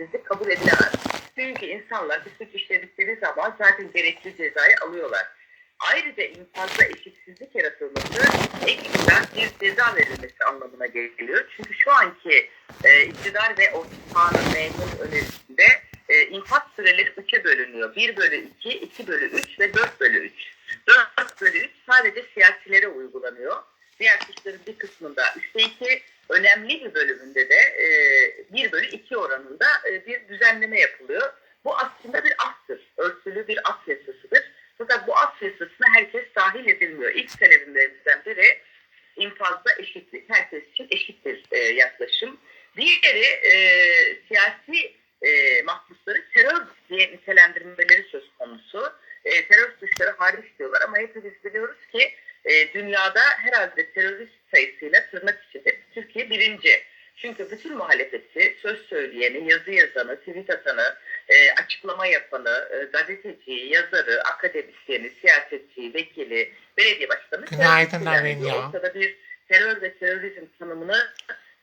eşitsizlik kabul edilemez. Çünkü insanlar bir suç işledikleri zaman zaten gerekli cezayı alıyorlar. Ayrıca infazda eşitsizlik yaratılması ekstra bir ceza verilmesi anlamına geliyor. Çünkü şu anki e, iktidar ve ortağının memnun önerisinde e, infaz süreleri 3'e bölünüyor. 1 bölü 2, 2 bölü 3 ve 4 bölü 3. 4 bölü 3 sadece siyasilere uygulanıyor. Diğer suçların bir kısmında 3'te 2, önemli bir bölümünde de e, 1 bölü 2 oranında e, bir düzenleme yapılıyor. Bu aslında bir aftır. Örtülü bir af yasasıdır. Fakat bu af yasasına herkes dahil edilmiyor. İlk sebebimizden biri infazda eşitlik. Herkes için eşittir e, yaklaşım. Diğeri e, siyasi e, mahpusları terör diye nitelendirmeleri söz konusu. E, terör suçları hariç diyorlar ama hepimiz biliyoruz ki e, dünyada bütün muhalefeti, söz söyleyeni, yazı yazanı, tweet atanı, e, açıklama yapanı, e, gazeteciyi, yazarı, akademisyeni, siyasetçiyi, vekili, belediye başkanı Günaydın terörist ilan Armin ediyor. ya. Ortada bir terör ve terörizm tanımını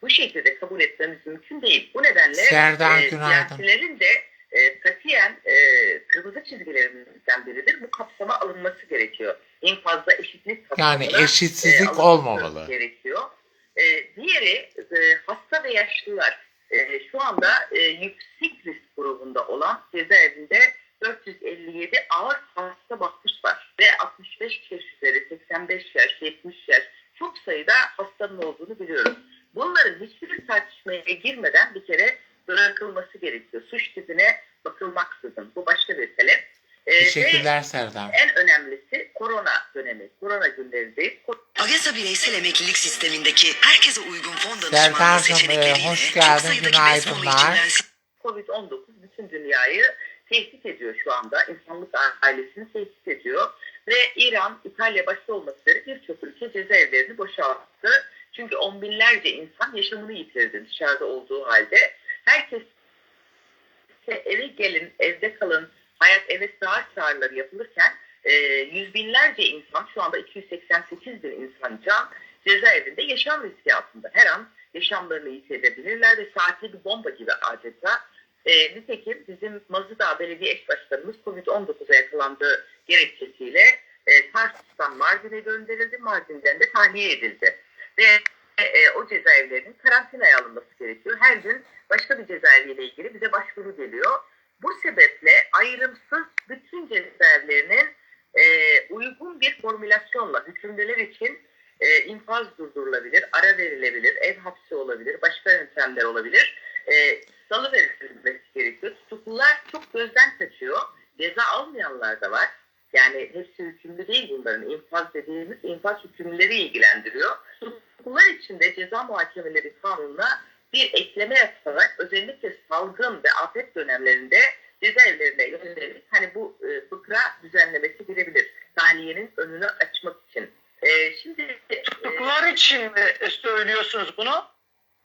bu şekilde kabul etmemiz mümkün değil. Bu nedenle Serdar, e, siyasilerin de e, katiyen e, kırmızı çizgilerimizden biridir. Bu kapsama alınması gerekiyor. İnfazda eşitlik kapsamına Yani eşitsizlik alınması olmamalı. Gerekiyor. E, diğeri e, hasta ve yaşlılar. E, şu anda e, yüksek risk grubunda olan cezaevinde 457 ağır hasta mahpus var. Ve 65 yaş üzeri, 85 yaş, 70 yaş çok sayıda hastanın olduğunu biliyoruz. Bunların hiçbir tartışmaya girmeden bir kere bırakılması gerekiyor. Suç tipine bakılmaksızın. Bu başka bir talep. E, ve Teşekkürler Serdar. en önemlisi korona dönemi. Korona günlerindeyiz. AGESA bireysel emeklilik sistemindeki herkese uygun fon danışmanlığı seçenekleriyle hoş çok geldin, sayıdaki günaydınlar. içinden Covid-19 bütün dünyayı tehdit ediyor şu anda. İnsanlık ailesini tehdit ediyor. Ve İran, İtalya başta olmak üzere birçok ülke cezaevlerini boşalttı. Çünkü on binlerce insan yaşamını yitirdi dışarıda olduğu halde. Herkes eve gelin, evde kalın, hayat eve sığar çağrıları yapılırken e, yüz binlerce insan, şu anda 288 bin insan can cezaevinde yaşam riski altında. Her an yaşamlarını yitirebilirler ve saatli bir bomba gibi adeta. E, nitekim bizim Mazıdağ Belediye Eş Başkanımız Covid-19'a yakalandığı gerekçesiyle e, Tarsus'tan Mardin'e gönderildi. Mardin'den de tahliye edildi. Ve e, o cezaevlerinin karantinaya alınması gerekiyor. Her gün başka bir cezaeviyle ilgili bize başvuru geliyor. Bu sebeple ayrımsız bütün cezaevlerinin e, bir formülasyonla hükümlüler için e, infaz durdurulabilir, ara verilebilir, ev hapsi olabilir, başka yöntemler olabilir. E, salı verilmesi gerekiyor. Tutuklular çok gözden kaçıyor. Ceza almayanlar da var. Yani hepsi hükümlü değil bunların. İnfaz dediğimiz infaz hükümlüleri ilgilendiriyor. Tutuklular için de ceza muhakemeleri kanununa bir ekleme yaparak özellikle salgın ve afet dönemlerinde cezaevlerine yönelik hani bu e, fıkra düzenlemesi girebilir. Tahliyenin önünü açmak için. E, şimdi e, Tutuklular için mi söylüyorsunuz bunu?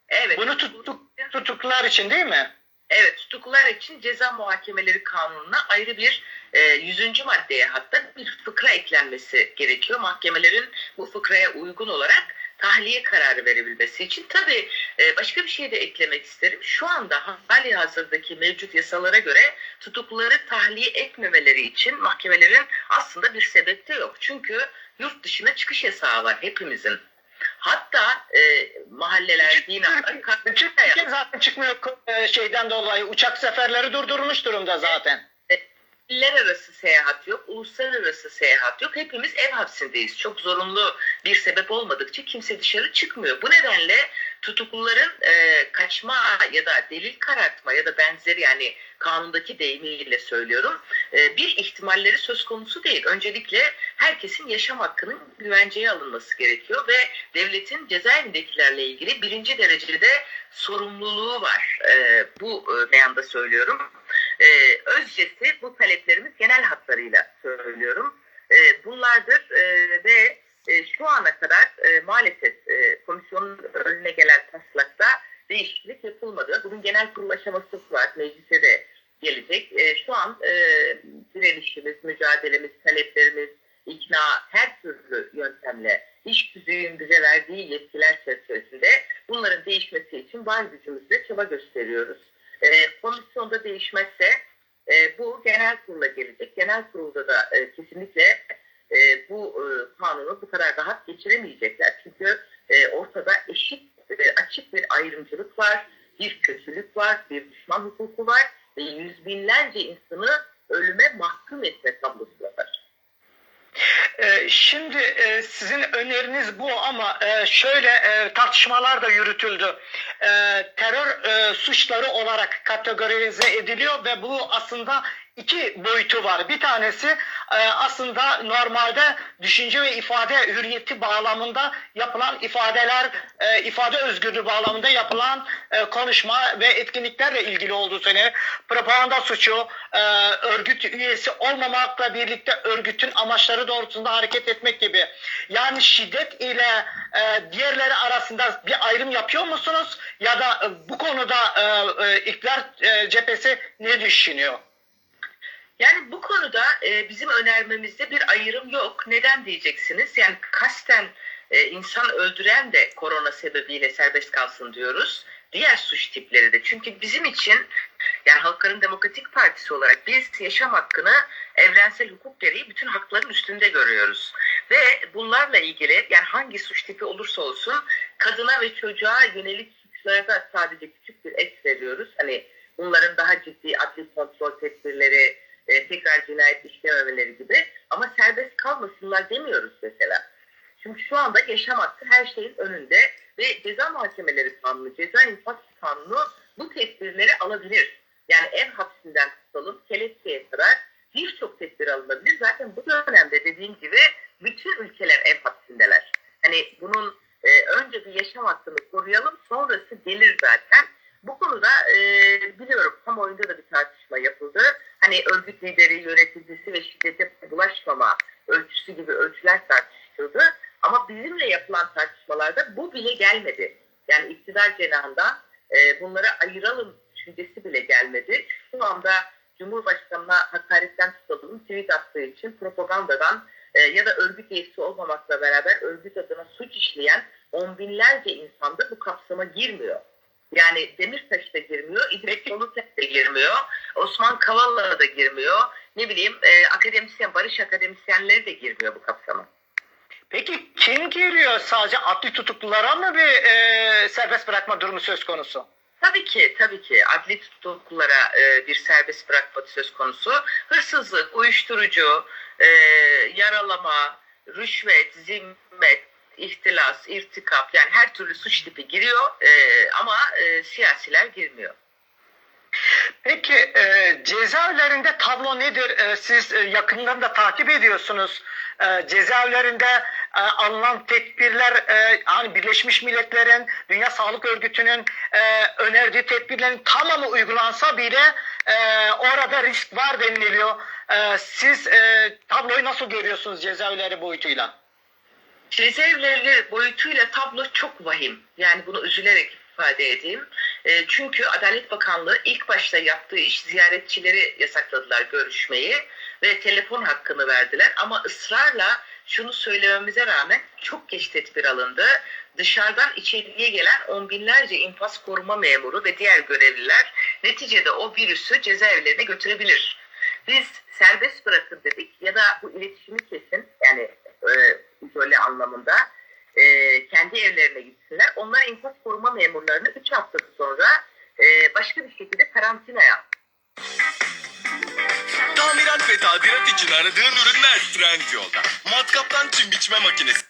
evet, Bunu tutuk, tutuklular için değil mi? Evet, tutuklular için ceza muhakemeleri kanununa ayrı bir e, 100. maddeye hatta bir fıkra eklenmesi gerekiyor. Mahkemelerin bu fıkraya uygun olarak tahliye kararı verebilmesi için. Tabii e, başka bir şey de eklemek isterim. Şu anda hali hazırdaki mevcut yasalara göre tutukluları tahliye etmemeleri için mahkemelerin aslında bir sebep de yok. Çünkü yurt dışına çıkış yasağı var hepimizin. Hatta e, mahalleler, ülke zaten çıkmıyor şeyden dolayı. Uçak seferleri durdurmuş durumda zaten. İller arası seyahat yok, uluslararası seyahat yok. Hepimiz ev hapsindeyiz. Çok zorunlu bir sebep olmadıkça kimse dışarı çıkmıyor. Bu nedenle tutukluların e, kaçma ya da delil karartma ya da benzeri yani kanundaki deyimiyle söylüyorum e, bir ihtimalleri söz konusu değil. Öncelikle herkesin yaşam hakkının güvenceye alınması gerekiyor ve devletin cezaevindekilerle ilgili birinci derecede sorumluluğu var. E, bu e, beyanda söylüyorum. Ee, özcesi bu taleplerimiz genel hatlarıyla söylüyorum. Ee, bunlardır ee, ve e, şu ana kadar e, maalesef e, komisyonun önüne gelen taslakta değişiklik yapılmadı. Bunun genel kurul aşaması var. Meclise de gelecek. E, şu an e, direnişimiz, mücadelemiz, taleplerimiz, ikna her türlü yöntemle iş düzeyinin bize verdiği yetkiler çerçevesinde bunların değişmesi için var gücümüzle çaba gösteriyoruz. E, komisyonda değişmezse e, bu genel kurula gelecek. Genel kurulda da e, kesinlikle e, bu e, kanunu bu kadar rahat geçiremeyecekler. Çünkü e, ortada eşit, e, açık bir ayrımcılık var, bir kötülük var, bir düşman hukuku var ve yüz binlerce insanı ölüme mahkum etme tablosu var. Ee, Şimdi e, sizin öneriniz bu ama e, şöyle e, tartışmalar da yürütüldü. E, Terör e, suçları olarak kategorize ediliyor ve bu aslında iki boyutu var. Bir tanesi e, aslında normalde düşünce ve ifade hürriyeti bağlamında yapılan ifadeler, e, ifade özgürlüğü bağlamında yapılan e, konuşma ve etkinliklerle ilgili olduğu söyleniyor. Propaganda suçu, örgüt üyesi olmamakla birlikte örgütün amaçları doğrultusunda hareket etmek gibi. Yani şiddet ile diğerleri arasında bir ayrım yapıyor musunuz? Ya da bu konuda İktidar cephesi ne düşünüyor? Yani bu konuda e, bizim önermemizde bir ayrım yok. Neden diyeceksiniz? Yani kasten e, insan öldüren de korona sebebiyle serbest kalsın diyoruz. Diğer suç tipleri de. Çünkü bizim için yani Halkların Demokratik Partisi olarak biz yaşam hakkını evrensel hukuk gereği bütün hakların üstünde görüyoruz. Ve bunlarla ilgili yani hangi suç tipi olursa olsun kadına ve çocuğa yönelik suçlarda sadece küçük bir ek veriyoruz. Hani bunların daha ciddi adli kontrol tedbirleri, e, tekrar cinayet işlememeleri gibi. Ama serbest kalmasınlar demiyoruz mesela. Çünkü şu anda yaşam hakkı her şeyin önünde ve ceza mahkemeleri kanunu, ceza infaz kanunu bu tedbirleri alabilir. Yani ev hapsinden tutalım, kelepçeye kadar birçok tedbir alınabilir. Zaten bu dönemde dediğim gibi bütün ülkeler ev hapsindeler. Hani bunun e, önce bir yaşam hakkını koruyalım, sonrası gelir zaten. Bu konuda e, biliyorum kamuoyunda da bir tartışma yapıldı. Hani örgüt lideri, yöneticisi ve şiddete bulaşmama ölçüsü gibi ölçüler tartışıldı. Ama bizimle yapılan tartışmalarda bu bile gelmedi. Yani iktidar cenahından e, bunları ayıralım düşüncesi bile gelmedi. Şu anda Cumhurbaşkanı'na hakaretten tutalım, tweet attığı için propagandadan e, ya da örgüt üyesi olmamakla beraber örgüt adına suç işleyen on binlerce insan da bu kapsama girmiyor. Yani Demirtaş da girmiyor, İdris Solutek de girmiyor, Osman Kavala da girmiyor, ne bileyim e, akademisyen, barış akademisyenleri de girmiyor bu kapsama. Peki kim giriyor? Sadece adli tutuklulara mı bir e, serbest bırakma durumu söz konusu? Tabii ki, tabii ki adli tutuklulara e, bir serbest bırakma söz konusu. Hırsızlık, uyuşturucu, e, yaralama, rüşvet, zimmet, ihtilas, irtikap yani her türlü suç tipi giriyor e, ama e, siyasiler girmiyor. Peki e, cezaevlerinde tablo nedir? E, siz e, yakından da takip ediyorsunuz. E, cezaevlerinde e, alınan tedbirler e, hani Birleşmiş Milletler'in, Dünya Sağlık Örgütü'nün e, önerdiği tedbirlerin tamamı uygulansa bile e, orada risk var deniliyor. E, siz e, tabloyu nasıl görüyorsunuz cezaevleri boyutuyla? Cezaevleri boyutuyla tablo çok vahim. Yani bunu üzülerek ifade edeyim. E, çünkü Adalet Bakanlığı ilk başta yaptığı iş ziyaretçileri yasakladılar görüşmeyi ve telefon hakkını verdiler. Ama ısrarla şunu söylememize rağmen çok geç tedbir alındı. Dışarıdan içeriye gelen on binlerce infaz koruma memuru ve diğer görevliler neticede o virüsü cezaevlerine götürebilir. Biz serbest bırakın dedik ya da bu iletişimi kesin yani e, izole anlamında e, kendi evlerine gitsinler. Onlar infaz koruma memurlarını 3 hafta sonra e, başka bir şekilde karantinaya Tamirat ve tadilat için aradığın ürünler Trendyol'da. Matkaptan çim biçme makinesi.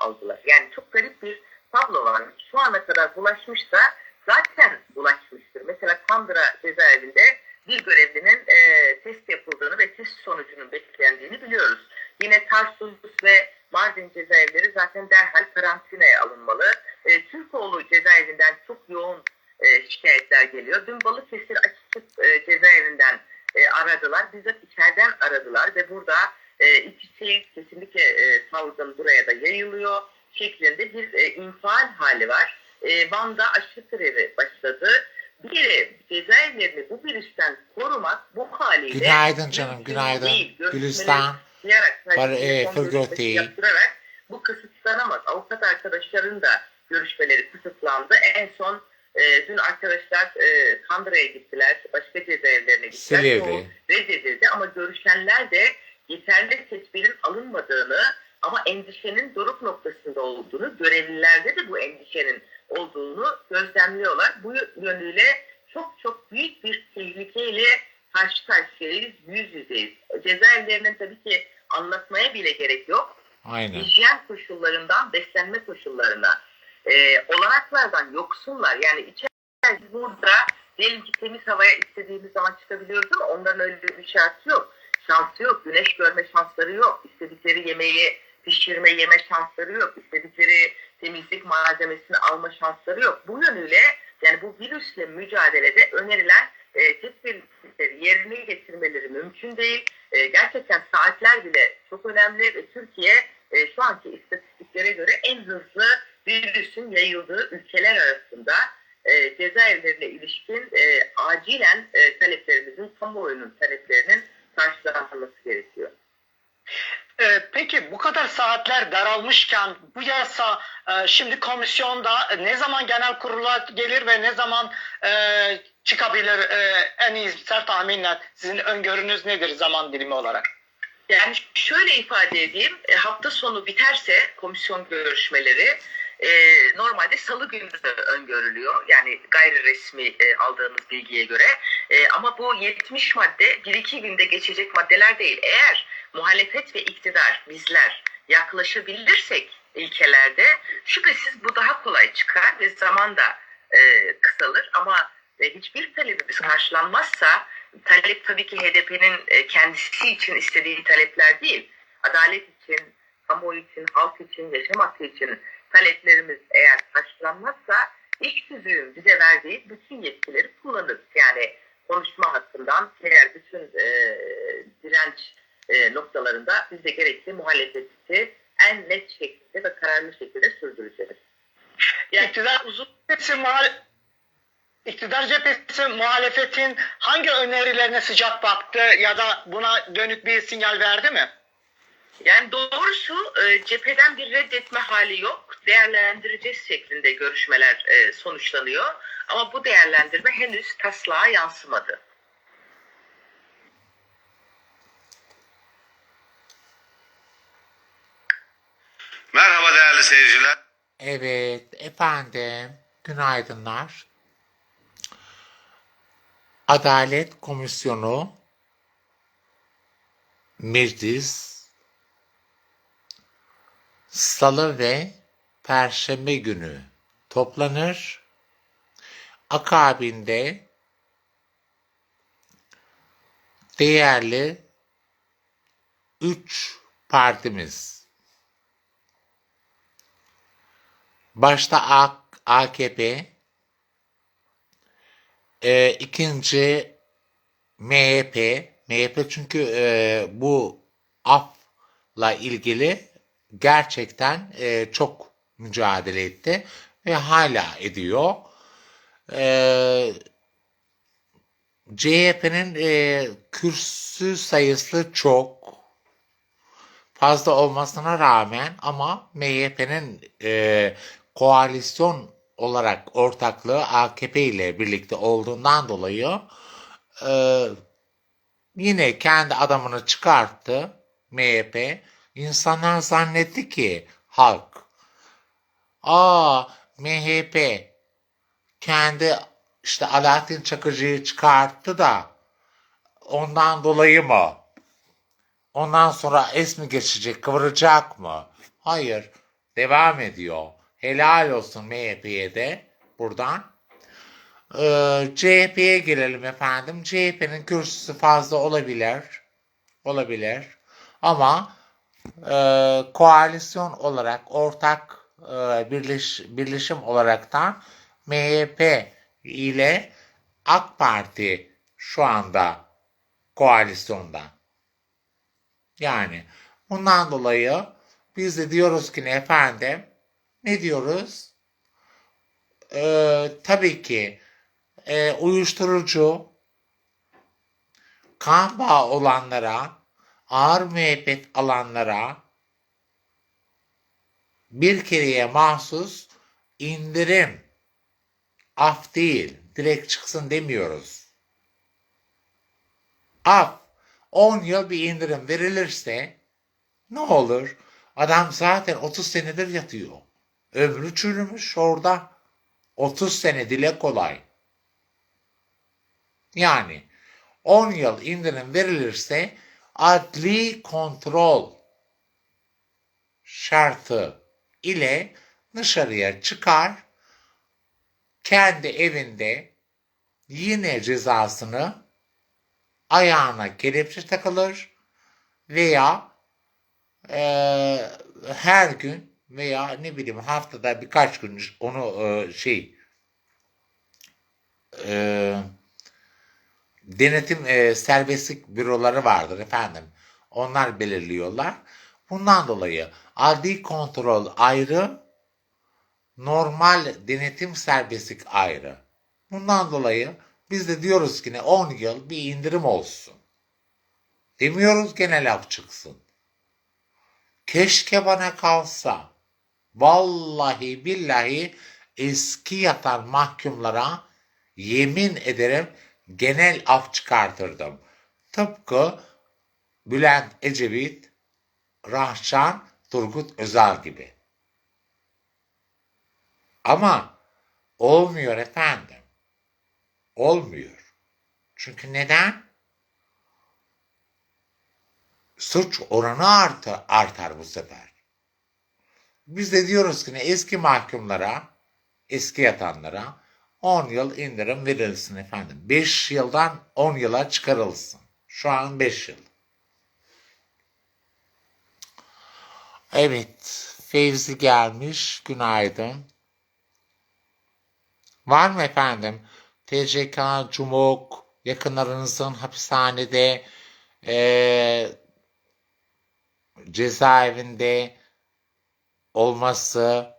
aldılar. Yani çok garip bir tablo var. Şu ana kadar bulaşmışsa zaten bulaşmıştır. Mesela Kandıra cezaevinde bir görevlinin e, test yapıldığını ve test sonucunun beklendiğini biliyoruz. Yine Tarsus ve Mardin cezaevleri zaten derhal karantinaya alınmalı. E, Türkoğlu cezaevinden çok yoğun e, şikayetler geliyor. Dün Balıkesir Açık e, cezaevinden e, aradılar. Bizzat içeriden aradılar ve burada e, iki şey kesinlikle e, salgın buraya da yayılıyor şeklinde bir e, infial hali var. E, Van'da aşı grevi başladı. Bir kere cezaevlerini bu virüsten korumak bu haliyle Günaydın canım, günaydın. değil. Gülistan. yaparak, Var, e, yaptırarak bu kısıtlanamaz. Avukat arkadaşların da görüşmeleri kısıtlandı. En son e, dün arkadaşlar e, Kandıra'ya gittiler, başka cezaevlerine gittiler. Silivri. Reddedildi ama görüşenler de yeterli tedbirin alınmadığını ama endişenin doruk noktasında olduğunu, görevlilerde de bu endişenin olduğunu gözlemliyorlar. Bu yönüyle çok çok büyük bir tehlikeyle karşı karşıyayız, yüz yüzeyiz. Cezaevlerinin tabii ki anlatmaya bile gerek yok Aynen. hijyen koşullarından beslenme koşullarına, e, olanaklardan yoksunlar. Yani içeride burada diyelim ki temiz havaya istediğimiz zaman çıkabiliyoruz ama onların öyle bir şartı yok. Şansı yok. Güneş görme şansları yok. İstedikleri yemeği pişirme, yeme şansları yok. İstedikleri temizlik malzemesini alma şansları yok. Bu yönüyle yani bu virüsle mücadelede önerilen e, tedbirleri yerine getirmeleri mümkün değil. E, gerçekten saatler bile çok önemli ve Türkiye e, şu anki istatistiklere göre en hızlı virüsün yayıldığı ülkeler arasında e, cezaevlerine ilişkin e, acilen e, taleplerimizin, kamuoyunun taleplerinin karşılanması gerekiyor. Ee, peki bu kadar saatler daralmışken bu yasa e, şimdi komisyonda ne zaman genel kurula gelir ve ne zaman e, çıkabilir e, en iyimser tahminle sizin öngörünüz nedir zaman dilimi olarak? Yani şöyle ifade edeyim, e, hafta sonu biterse komisyon görüşmeleri normalde salı günü öngörülüyor. Yani gayri resmi aldığımız bilgiye göre. Ama bu 70 madde 1-2 günde geçecek maddeler değil. Eğer muhalefet ve iktidar bizler yaklaşabilirsek ilkelerde şüphesiz bu daha kolay çıkar ve zaman da e, kısalır. Ama e, hiçbir talebimiz karşılanmazsa talep tabii ki HDP'nin e, kendisi için istediği talepler değil. Adalet için, kamuoyu için, halk için, yaşam hakkı için taleplerimiz eğer karşılanmazsa iş tüzüğün bize verdiği bütün yetkileri kullanırız. Yani konuşma hakkından diğer bütün e, direnç e, noktalarında biz de gerekli muhalefeti en net şekilde ve kararlı şekilde sürdüreceğiz. Yani İktidar uzun cephesi muhal İktidar cephesi muhalefetin hangi önerilerine sıcak baktı ya da buna dönük bir sinyal verdi mi? Yani doğrusu e, cepheden bir reddetme hali yok. Değerlendireceğiz şeklinde görüşmeler e, sonuçlanıyor. Ama bu değerlendirme henüz taslağa yansımadı. Merhaba değerli seyirciler. Evet efendim günaydınlar. Adalet Komisyonu meclis salı ve perşembe günü toplanır. Akabinde değerli üç partimiz Başta AKP, e, ikinci MHP, MHP çünkü e, bu afla ilgili gerçekten e, çok mücadele etti ve hala ediyor. E, CHP'nin e, kürsü sayısı çok fazla olmasına rağmen ama MHP'nin e, koalisyon olarak ortaklığı AKP ile birlikte olduğundan dolayı e, yine kendi adamını çıkarttı MHP. İnsanlar zannetti ki halk aa MHP kendi işte Alaaddin Çakıcı'yı çıkarttı da ondan dolayı mı? Ondan sonra es mi geçecek, kıvıracak mı? Hayır, devam ediyor. Helal olsun MHP'ye de buradan. Ee, CHP'ye gelelim efendim. CHP'nin kürsüsü fazla olabilir. Olabilir. Ama e, koalisyon olarak, ortak e, birleş, birleşim olaraktan MHP ile AK Parti şu anda koalisyonda. Yani bundan dolayı biz de diyoruz ki ne efendim? Ne diyoruz? Ee, tabii ki e, uyuşturucu kan bağı olanlara, ağır müebbet alanlara bir kereye mahsus indirim Af değil. Direkt çıksın demiyoruz. Af. 10 yıl bir indirim verilirse ne olur? Adam zaten 30 senedir yatıyor. Ömrü çürümüş orada. 30 sene dile kolay. Yani 10 yıl indirim verilirse adli kontrol şartı ile dışarıya çıkar, kendi evinde yine cezasını ayağına kelepçe takılır veya eee, her gün veya ne bileyim haftada birkaç gün onu eee, şey eee, denetim eee, serbestlik büroları vardır efendim. Onlar belirliyorlar. Bundan dolayı adli kontrol ayrı, normal denetim serbestlik ayrı. Bundan dolayı biz de diyoruz ki ne 10 yıl bir indirim olsun. Demiyoruz gene laf çıksın. Keşke bana kalsa. Vallahi billahi eski yatan mahkumlara yemin ederim genel af çıkartırdım. Tıpkı Bülent Ecevit, Rahşan, Turgut Özal gibi. Ama olmuyor efendim. Olmuyor. Çünkü neden? Suç oranı artı, artar bu sefer. Biz de diyoruz ki eski mahkumlara, eski yatanlara 10 yıl indirim verilsin efendim. 5 yıldan 10 yıla çıkarılsın. Şu an 5 yıl. Evet, Fevzi gelmiş. Günaydın. Var mı efendim? TCK, Cumhuk, yakınlarınızın hapishanede, eee, cezaevinde olması,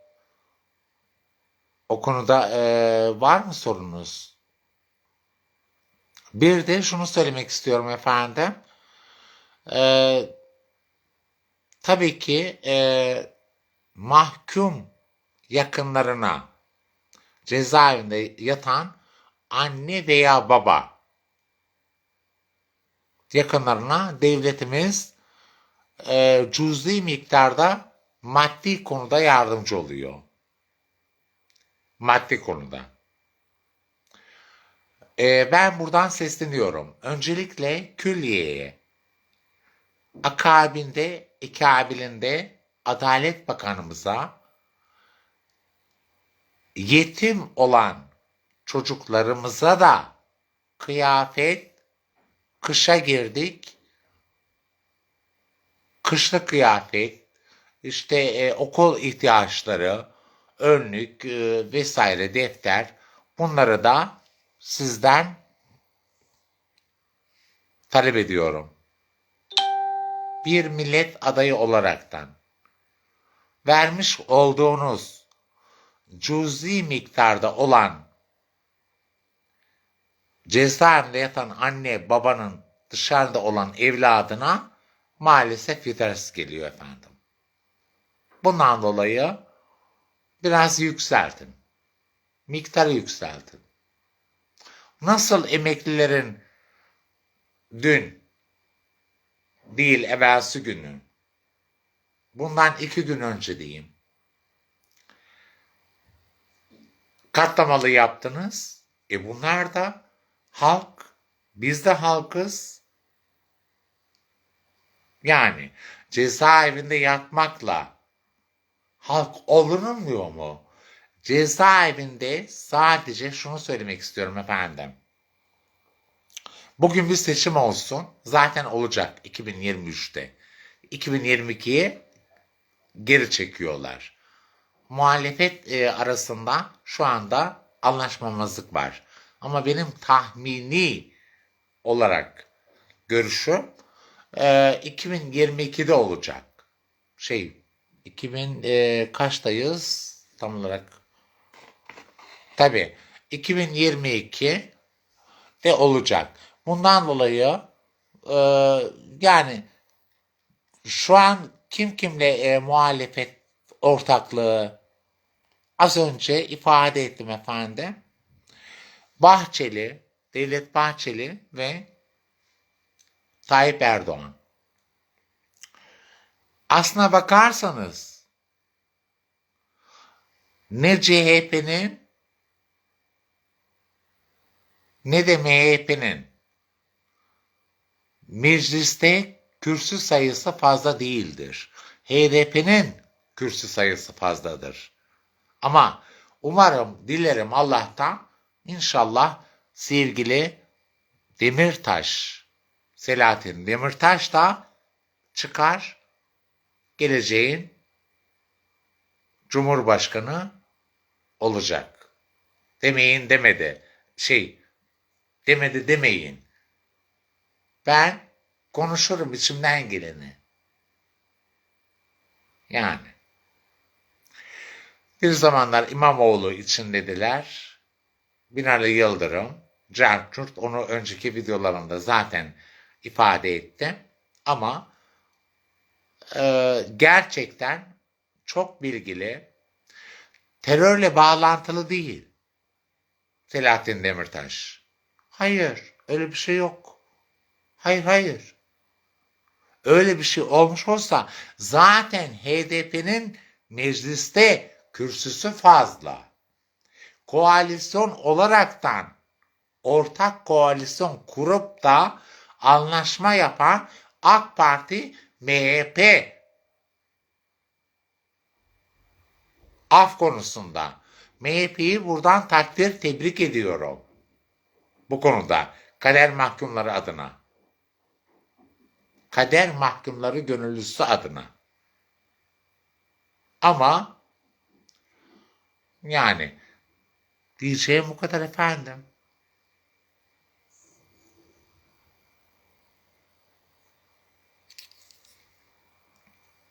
o konuda eee, var mı sorunuz? Bir de şunu söylemek istiyorum efendim. Eee tabii ki eee, mahkum yakınlarına cezaevinde yatan anne veya baba yakınlarına devletimiz eee cüzi miktarda maddi konuda yardımcı oluyor. Maddi konuda. Eee, ben buradan sesleniyorum. Öncelikle külliyeye, akabinde, ikabilinde Adalet Bakanımıza yetim olan çocuklarımıza da kıyafet, kışa girdik, kışlık kıyafet, işte e, okul ihtiyaçları, önlük e, vesaire defter bunları da sizden talep ediyorum. Bir millet adayı olaraktan vermiş olduğunuz cüzi miktarda olan cezaevinde yatan anne babanın dışarıda olan evladına maalesef yetersiz geliyor efendim. Bundan dolayı biraz yükseltin. Miktarı yükseltin. Nasıl emeklilerin dün değil evvelsi günü bundan iki gün önce diyeyim katlamalı yaptınız. E bunlar da halk. Biz de halkız. Yani cezaevinde yatmakla halk olunmuyor mu? Cezaevinde sadece şunu söylemek istiyorum efendim. Bugün bir seçim olsun. Zaten olacak 2023'te. 2022'ye geri çekiyorlar muhalefet e, arasında şu anda anlaşmamazlık var. Ama benim tahmini olarak görüşüm e, 2022'de olacak. Şey 2000 e, kaçtayız tam olarak? Tabii 2022 de olacak. Bundan dolayı e, yani şu an kim kimle e, muhalefet ortaklığı az önce ifade ettim efendim. Bahçeli, Devlet Bahçeli ve Tayyip Erdoğan. Aslına bakarsanız ne CHP'nin ne de MHP'nin mecliste kürsü sayısı fazla değildir. HDP'nin kürsü sayısı fazladır. Ama umarım, dilerim Allah'tan inşallah sevgili Demirtaş, Selahattin Demirtaş da çıkar geleceğin Cumhurbaşkanı olacak. Demeyin demedi. Şey, demedi demeyin. Ben konuşurum içimden geleni. Yani. Bir zamanlar İmamoğlu için dediler. Binali Yıldırım, Cerçurt onu önceki videolarında zaten ifade etti. Ama e, gerçekten çok bilgili, terörle bağlantılı değil. Selahattin Demirtaş. Hayır, öyle bir şey yok. Hayır, hayır. Öyle bir şey olmuş olsa zaten HDP'nin mecliste kürsüsü fazla. Koalisyon olaraktan ortak koalisyon kurup da anlaşma yapan AK Parti, MHP af konusunda MHP'yi buradan takdir tebrik ediyorum. Bu konuda kader mahkumları adına. Kader mahkumları gönüllüsü adına. Ama yani diyeceğim bu kadar efendim.